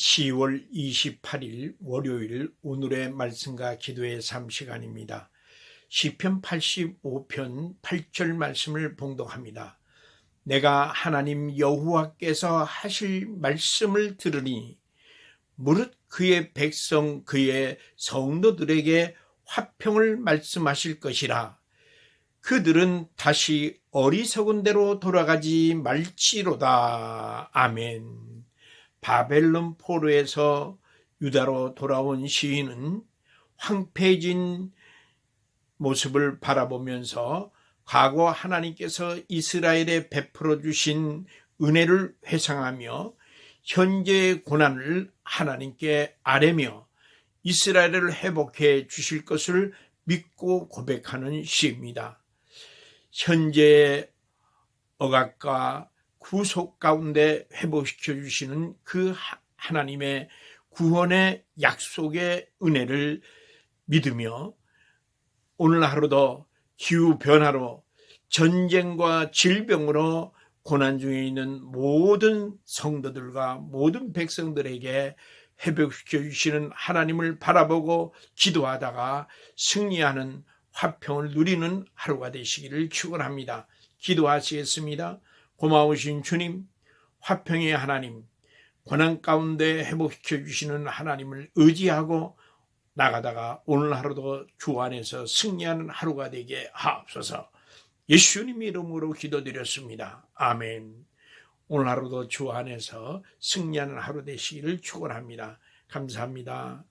10월 28일 월요일 오늘의 말씀과 기도의 삶 시간입니다. 시편 85편 8절 말씀을 봉독합니다. 내가 하나님 여호와께서 하실 말씀을 들으니 무릇 그의 백성 그의 성도들에게 화평을 말씀하실 것이라 그들은 다시 어리석은 대로 돌아가지 말지로다. 아멘. 바벨론 포로에서 유다로 돌아온 시인은 황폐해진 모습을 바라보면서 과거 하나님께서 이스라엘에 베풀어 주신 은혜를 회상하며 현재의 고난을 하나님께 아뢰며 이스라엘을 회복해 주실 것을 믿고 고백하는 시입니다. 현재의 억압과 구속 가운데 회복시켜 주시는 그 하나님의 구원의 약속의 은혜를 믿으며 오늘 하루도 기후 변화로 전쟁과 질병으로 고난 중에 있는 모든 성도들과 모든 백성들에게 회복시켜 주시는 하나님을 바라보고 기도하다가 승리하는 화평을 누리는 하루가 되시기를 축원합니다. 기도하시겠습니다. 고마우신 주님, 화평의 하나님, 고난 가운데 회복시켜 주시는 하나님을 의지하고 나가다가 오늘 하루도 주 안에서 승리하는 하루가 되게 하옵소서. 예수님 이름으로 기도드렸습니다. 아멘. 오늘 하루도 주 안에서 승리하는 하루 되시기를 축원합니다. 감사합니다.